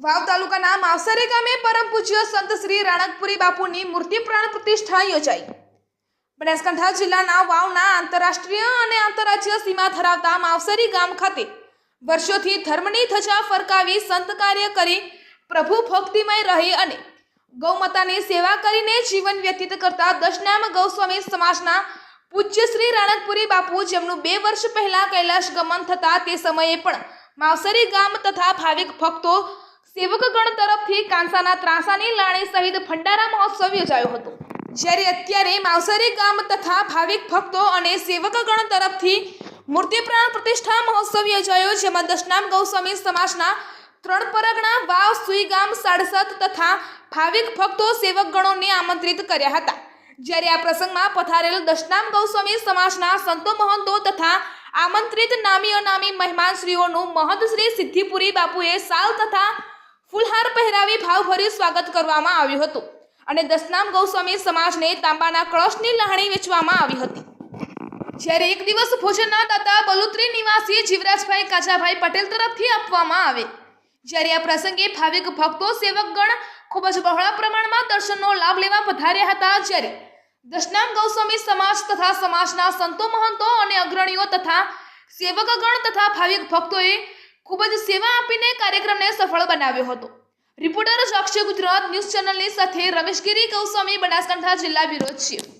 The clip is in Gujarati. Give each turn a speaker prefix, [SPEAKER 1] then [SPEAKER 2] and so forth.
[SPEAKER 1] વાવ તાલુકાના માવસરે ગામે પરમ પૂજ્ય સંત શ્રી રાણકપુરી બાપુની મૂર્તિ પ્રાણ પ્રતિષ્ઠા યોજાઈ. બનાસકાંઠા જિલ્લાના વાવના આંતરરાષ્ટ્રીય અને આંતરરાજ્ય સીમા ધરાવતા માવસરી ગામ ખાતે વર્ષોથી ધર્મની ધજા ફરકાવી સંત કાર્ય કરી પ્રભુ ભક્તિમય રહી અને ગૌમાતાની સેવા કરીને જીવન વ્યતીત કરતા દશનામ ગૌસ્વામી સમાજના પૂજ્ય શ્રી રાણકપુરી બાપુ, જેમનું બે વર્ષ પહેલા કૈલાશ ગમન થતા તે સમયે પણ માવસરી ગામ તથા ભાવિક ભક્તો સેવકગણ તરફથી કાંસાના ત્રાસાની લાણી સહિત ભંડારા મહોત્સવ યોજાયો હતો. જ્યારે અત્યારે માવસરી ગામ તથા ભાવિક ભક્તો અને સેવકગણ તરફથી મૂર્તિ પ્રાણ પ્રતિષ્ઠા મહોત્સવ યોજાયો, જેમાં દશનામ ગૌસ્વામી સમાજના ત્રણ પરગણા વાવ સુઈગામ સાડસત તથા ભાવિક ભક્તો સેવકગણોને આમંત્રિત કર્યા હતા. જ્યારે આ પ્રસંગમાં પધારેલ દશનામ ગૌસ્વામી સમાજના સંતો મહંતો તથા આમંત્રિત નામી અનામી મહેમાનશ્રીઓનું મહંત શ્રી સિદ્ધિપુરી બાપુએ સાલ તથા ફૂલહાર પહેરાવી ભાવભર્યું સ્વાગત કરવામાં આવ્યું હતું અને દશનામ ગૌસ્વામી સમાજને તાંબાના કળશની લહાણી વેચવામાં આવી હતી. જ્યારે એક દિવસ ભોજનના દાતા બલુત્રી નિવાસી જીવરાજભાઈ કાજાભાઈ પટેલ તરફથી આપવામાં આવે. જ્યારે આ પ્રસંગે ભાવિક ભક્તો, સેવકગણ ખૂબ જ બહોળા પ્રમાણમાં દર્શનનો લાભ લેવા પધાર્યા હતા. જ્યારે દશનામ ગૌસ્વામી સમાજ તથા સમાજના સંતો, મહંતો અને અગ્રણીઓ તથા સેવકગણ તથા ભાવિક ભક્તોએ ખૂબ જ સેવા આપીને કાર્યક્રમને સફળ બનાવ્યો હતો. રિપોર્ટર અક્ષય ગુજરાત ન્યૂઝ ચેનલની સાથે રમેશગીરી ગૌસ્વામી બનાસકાંઠા જિલ્લા વિરોધ ચીફ